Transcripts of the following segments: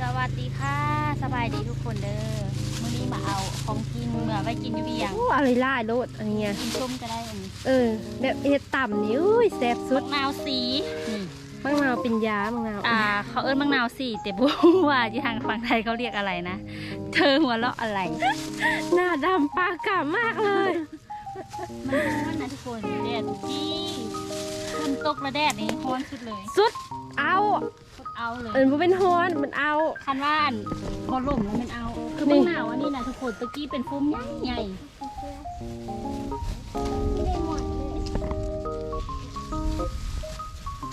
สวัสดีค่ะ สบายดีทุกคนเด้อมื้อนี้มาเอาของกินเมื่อไว้กินอยู่เวียงโอ้อะไรล่าโลดอันเนี้ยกินส้มก็ได้อันนี้เออแบบเฮ็ดต่ำนี่อุ้ยแซ่บสุมะดนาวสีนี่มะนาวเป็นยามะนาวอ่า เขาเอิ้นมะนาวสีแต่บ่รู้ว่าที่ทางฝั่งไทยเขาเรียกอะไรนะ เธอหัวเราะอะไร หน้าดำปากกามากเลย มันร้อนนะทุกคนแดดจี้ฝนตกแล้วแดดนี่ร้อนสุดเลย สุดเอา เอาเลยเออมันเป็นฮอนมันเอา คันว่าอันพอล่มแล้วมันเอา คือนี่มะนาวอันนี้นะทุกคนตะกี้เป็นฟุ้มใหญ่ใหญ่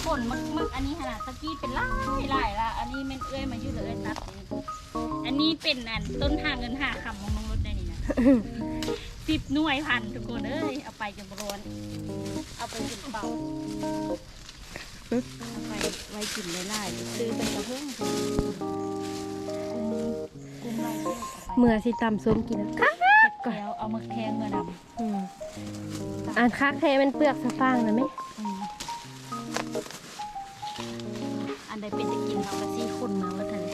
ผลมักมักอันนี้ขนาดตะกี้เป็นหลายหลายละอันนี้มันเอื้อยมาอยู่เลยตัดนี่อันนี้เป็นอันต้นทางเงินหาคำของน้องรถได้นี่นะ สิบหน่วยพันทุกคนเอ้ยเอาไปจนร้อนเอาไปกินเปล่าเอา ไปไว้กินได้หลายๆซื้อเป็นกระเพื่อมกุ้งกุ้งไว้เที่ยวเอาไปเมื่อสิตำส้มกินนะเก็บแล้วเอามาแทงเมื่อดอืมอันคักแท้มันเปลือกสะฟางนะไหมำอืมอันใดเป็นจะกินเขาก็ซี่คุณมาว่าเธอ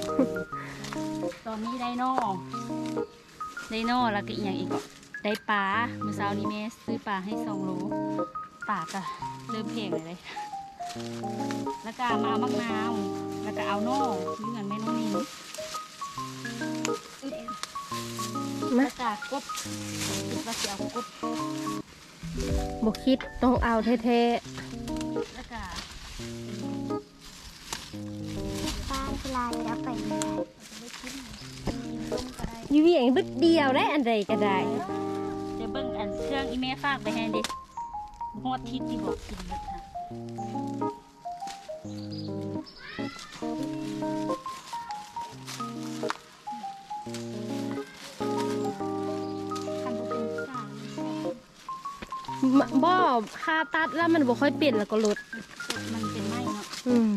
ตอนนี้ได้นอได้นอแล้วก็อีกอย่างอีกก็ได้ปลาเมื่อเช้านี้แม่ซื้อปลาให้สองโลปลาก็เริ่มเพลงเลยเลย แล้วก็มาเอามะนาว แล้วก็เอานอหรือเงินแม่น้องนี่มาแล้วก็กบคิดว่าจะเอากบบคิดต้องเอาแท้แล้วก็บ้านลายแล้วไปไม่ได้ไม่กินกินต้มก็ได้ๆอยูเวียงบึดเดียวได้อันใดก็ได้เดี๋ยวเบิ่งอันเครื่องอีเมลฝากไปให้ดิฮอดทิศที่บอกกินเบิดค่ะคัน บ่เป็นสร้างแซ่บมบ่คาตัดแล้วมันบ่ค่อยเปลี่ยนแล้วก็ลดมันเป็นไม้เนาะอืม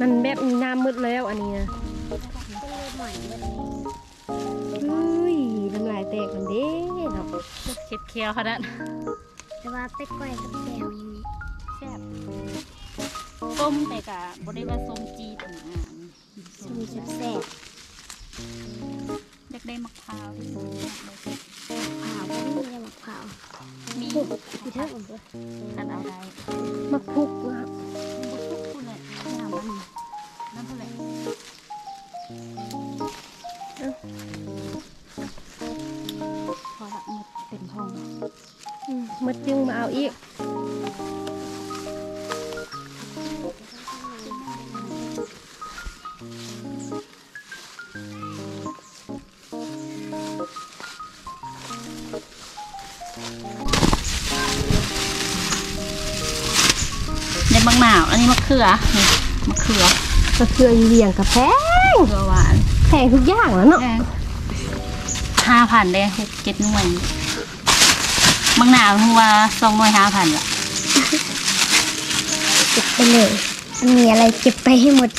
มันแบบน้ำมืดแล้วอันนี้นะก็เลยหมอยวันนี้เฮ้ยน้ำลายแตกมันเด้เนาะเค็ดเคี้ยวขนาดแต่ว่าไปก้อยกับแซวอย่างนี้แซ่บส้มแต่กะบ่ได้ว่าส้มจีดนะสมีแซ่บอยากได้มะพร้าวที่สุดเลยๆเผาก็มีแต่มะพร้าวมีคือเท่าผมด้วยคันเอาได้มักพุกนะครับบุกพูดเลยหามันนั่นพูดเลยพอละหมดเต็มท้องอืมมัดจึงมาเอาอีก บางหนาว อันนี้มะเขือนี่มะเขือก็คืออีเวียงกับแพงเขือหวานแพงทุกอย่างแล้วเนาะห้าพันได้หกเจ็ดหน่วยบางหนาวหัวสองหน่วยห้าพันละเก็บไปเลยมันมีอะไรเก็บไปให้หมด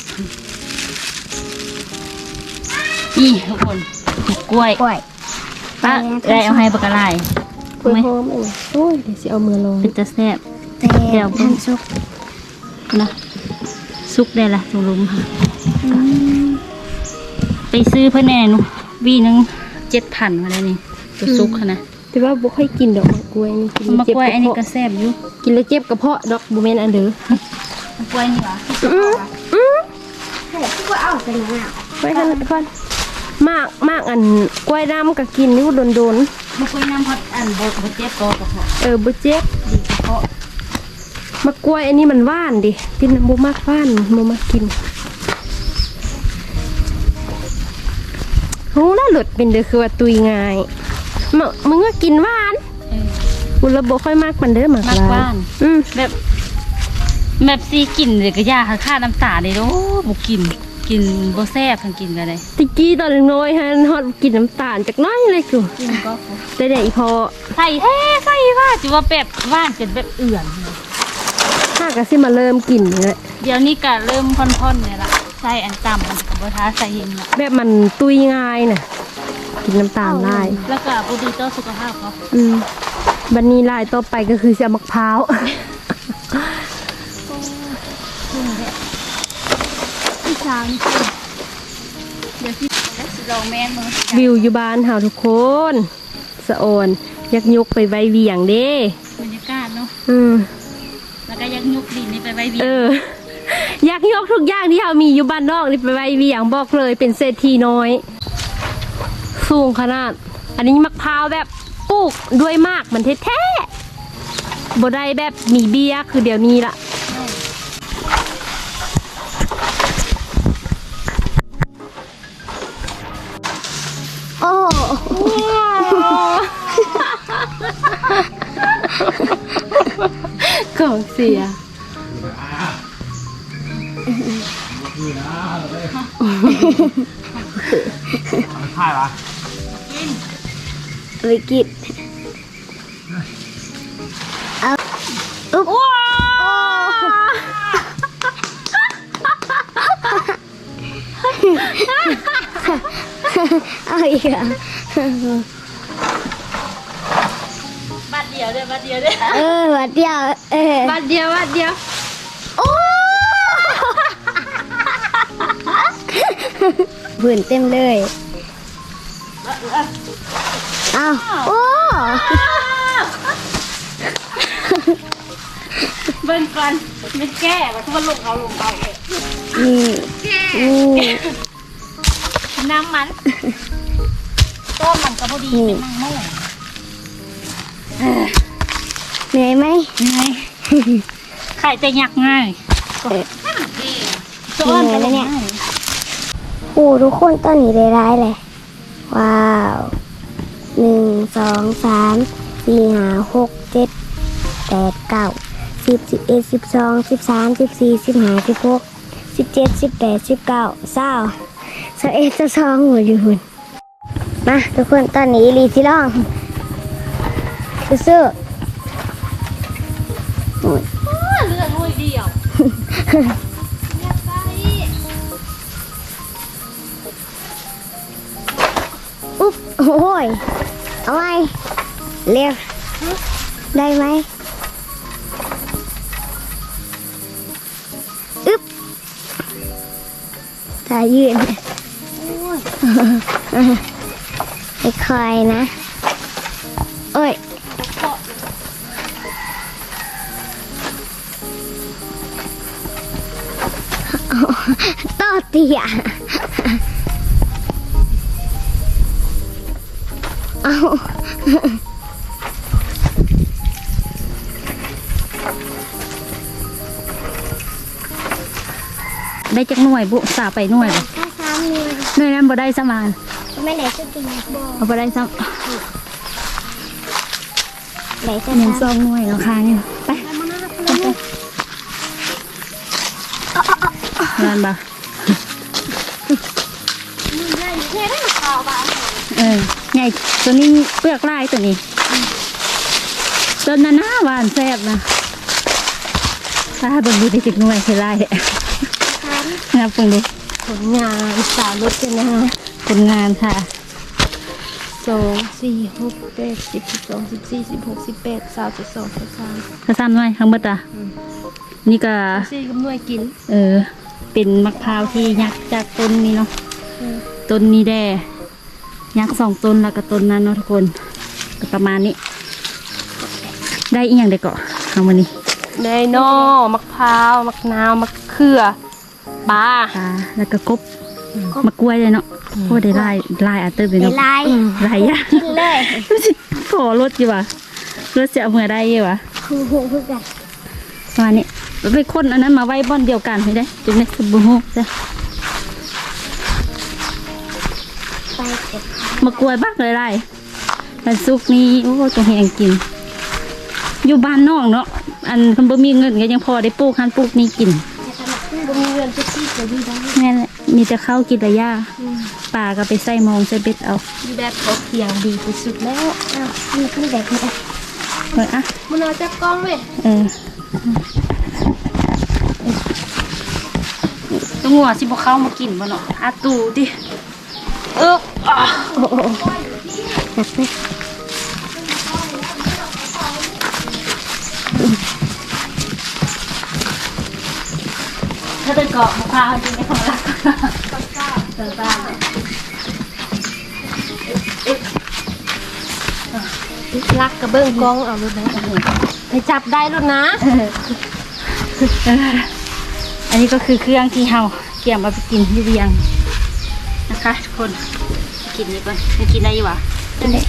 นี่ทุกคนกล้วยก้อยป้าได้เอาให้ปากกาไลกล้วยหอมอันนี้โอ้ยเดี๋ยวสิเอามือลงเป็นจะแซ่บแต่เดี๋ยวท่านซุก นะซุกได้ละตรงลุมค่ะไปซื้อเพื่อนแน่หนุวีหนึงเจ็ดพันมาได้นี่ตัวซุกค่ะนะแต่ว่าบ่ค่อยกินดอกมะกล้วยนี่กินมะเจ็บกล้วยอันนี้กก็ระเพาะแซ่บอยู่กินแล้วเจ็บกระเพาะดอกบ่แม่นอันเด้อมะกล้วยนี่หวะอืออือให้พวกเอาไปหน่อยไว้กันก่อนมากมากอันกล้วยดำก็กินอยู่โดนมะกล้วยน้ำฮอตอันบดบดเจ็บกอกระเพาะๆเออบ่เจ็บดีกระเพาะ มะกล้วยอันนี้มันหว่านดิกินบ่มากหว่านบ่มากกินโหน่าหลุดเป็นเด้อคือว่าตุยง่ายมะมึงก็กินหวานเออกูระบบค่อยมากมันเด้อหมากมากลาหวานอืมแบบแบบซีกินเลยก็ยากค่ะค่าน้ำตาเลยโอ้บุกินกินบ่แซ่บทั้งกินกันเลยตะกี้ตอนน้อยฮะฮอดกินน้ำตาลจากน้อยเลยกูกินก็ได้แต่อีพอใส่แท้ใส่ว่าจิว่าแบบว่านจนแบบเอื่อนเลยข้าก็สิมาเริ่มกินนี่แหละเดี๋ยวนี้ก็เริ่มค่อนๆเนี่ยละใส่อันต่ำมันกับบ่ท้าใส่เองละแบบมันตุยง่ายน่ะ กินน้ำตาลได้แล้วก็บ่ดีต่อสุขภาพเขาอืมบันนี้ลายต่อไปก็คือจะเอามะพร้าวพี่สาวนี่คือเดี๋ยวที่แล้วสิลองแม่นมือวิวอยู่บ้านเฮาทุกคนสะโอนอยากยกไปไว้เวียงเด้บรรยากาศเนาะอืมแล้วก็ยักยุก ดินนี่ไปไว้เบียเอร์ออยากยกทุกอย่างที่เฮามีอยู่บ้านนอกนี่ไปไว้เวียงบอกเลยเป็นเศรษฐีน้อย สูงขนาด อันนี้มะพร้าวแบบปลูกด้วยมากมันแท้ๆบ่ได้แบบมีเบี้ยคือเดี๋ยวนี้ละโอ้ของเสีย ถ่ายวะวิกิตเอาอุ๊บเอาอีกอะบัดเดียวเด้อบัดเดียวเด้อเออวัดเดียวเออบัดเดียวบัดเดียว โอ้ผื่นเต็มเลยเอาโอ้เบิ่งก่อนไม่แก้ว่าทุกคนลงเอาลงเอาเลยนี่นี่น้ำมันต้มมันก็พอดีเป็นมังโม่เหนื่อยไหมไงไข่จะหยักง่ายเออตัวอ้อนก็ลงง่ายโอ้ทุกคนตอนนี้ได้ร้ายเลย ว้าวหนึ่งสองสามสี่ห้าหกเจ็ดแปดเก้าสิบสิบเอ็ดสิบสองสิบสามสิบสี่สิบห้าสิบหกสิบเจ็ดสิบแปดสิบเก้าเศร้าสิบเอ็ดสิบสองหัวอยู่หุ่นมาทุกคนตอนนี้อีหลีที่ร้องสู้ๆโอ้ย อุ๊บโอ้ยเอาไว้เร็วได้ไหมอึ๊บตายืนไม่คอยนะ โอ้ย ต่อเตียเอาได้จักหน่วยบุสาไปหน่วยเลยถ้าซ้ำมือหน่วยนั้นบ่ได้สมานไม่ไหนจะกินบ่เอาบ่ได้ซ้ไหนจะำหนึ่งซซ้องหน่วยราคาเนี่ยไปงานบ่ เออใหญ่ตัวนี้เปลือกลายตัวนี้ตัวนั้นน่าหวานแซ่บนะถ้าเบิ่งดูได้จักหน่วยคือลายนับเบิ่งดูผลงานสาวรถกันนะผลงานค่ะสองสี่หกแปดสิบสิบสองสิบสี่สิบหกสิบแปดสาวสิบสองสิบสามกระซ้ำหน่อยทั้งหมดอะนี่ก็สี่กับหน่วยกิน เออ เป็นมะพร้าวที่ยักจากต้นนี้เนาะต้นนี้แด่ ยักสองต้นแล้วก็ต้นนั้นเนาะทุกคนก็ประมาณนี้ ได้อีกอย่างเด็กเกาะเอามานี่ไดโน่มะพร้าวมะนาวมะเขือปลาปลาแล้วก็กบมะกล้วยเลยเนาะโอ้ได้ลายลายอาเตอร์เลยำในเนาะลายลายยากกินเลยรู้สึกขอรถอยู่ว่ะรถจะเอาเมื่อได้อยู่ว่ะคู่หูคือกันประมาณนี้ไปคนอันนั้นมาไว้บ้อนเดียวกันไม่ได้จุดนี้คือบุ้งจ้ะ มากล้วยบักเลยไรแต่ซุกนี้โอ้ตัวแหงกิน อยู่บ้านนอกเนาะ อันคนบ่มีเงินก็ยังพอได้ปลูกหันปลูกนี่กินบ่มีเงินจะที่จะดีได้แม่นแหละมีแต่ข้าวกินแต่หญ้าป่าก็ไปใส่มองใส่เบ็ดเอาดีแบบเขาเคียงดีที่สุดแล้วอ้าวมันเป็นแบบนี้เฮ้ยอะมันเอาจากกล้องเลยเออตัวงัวสิบ่เข้ามากินบ่เนาะอาตูดิ เออถ้าเป็นเกาะมะพร้าวจริงไหมคะเติมบ้างรักกระเบื้องกองเอาลูกนะให้จับได้ลูกนะ อันนี้ก็คือเครื่องที่เฮาเกี่ยมมาไปกินที่เรียง นะคะทุกคนไปกินนี่ก่อนไม่กินได้อยู่วะนั่นแหละ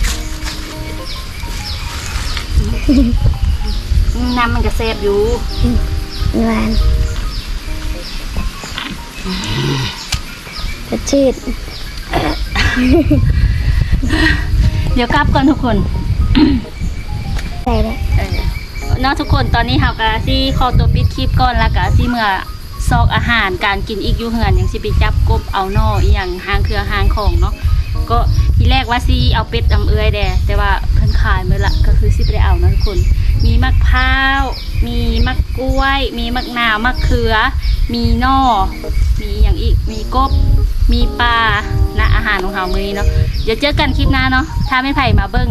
อืมน้ำมันก็แซ่บอยู่หวานสดชื่นเดี๋ยวกลับก่อนทุกคนใส่เลยเออเนาะทุกคนตอนนี้เฮาก็สิขอตัวปิดคลิปก่อนแล้วก็สิเมื่อ ซอกอาหารการกินอีกอยู่เฮือนอย่างสิไปจับกบเอานออีหยังหางเครือหางของเนาะก็ทีแรกว่าสีเอาเป็ดอำเอื้อยแดแต่ว่าเพิ่นขายหมดละก็คือสิบ่ได้เอานะทุกคน มีมะพร้าวมีมะกล้วย มีมะนาวมะเขือ มีนอมีอย่างอีกมีกบ มีปลา อาหารของเขามื้อนี้เนาะเดี๋ยวเจอกันคลิปหน้าเนาะถ้าไม่ไผ่มาเบิ้ง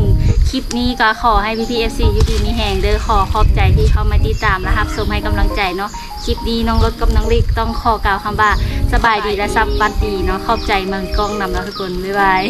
คลิปนี้ก็ขอให้พี่พีเอฟซียูดีมีแหงเด้อขอขอบใจที่เข้ามาติดตามและรับชมให้กำลังใจเนาะคลิปนี้น้องรถกับน้องลิกต้องขอกล่าวคำว่าสบายดีและสับบันดีเนาะขอบใจเมืองกล้องนำแล้วทุกคนบ๊ายบาย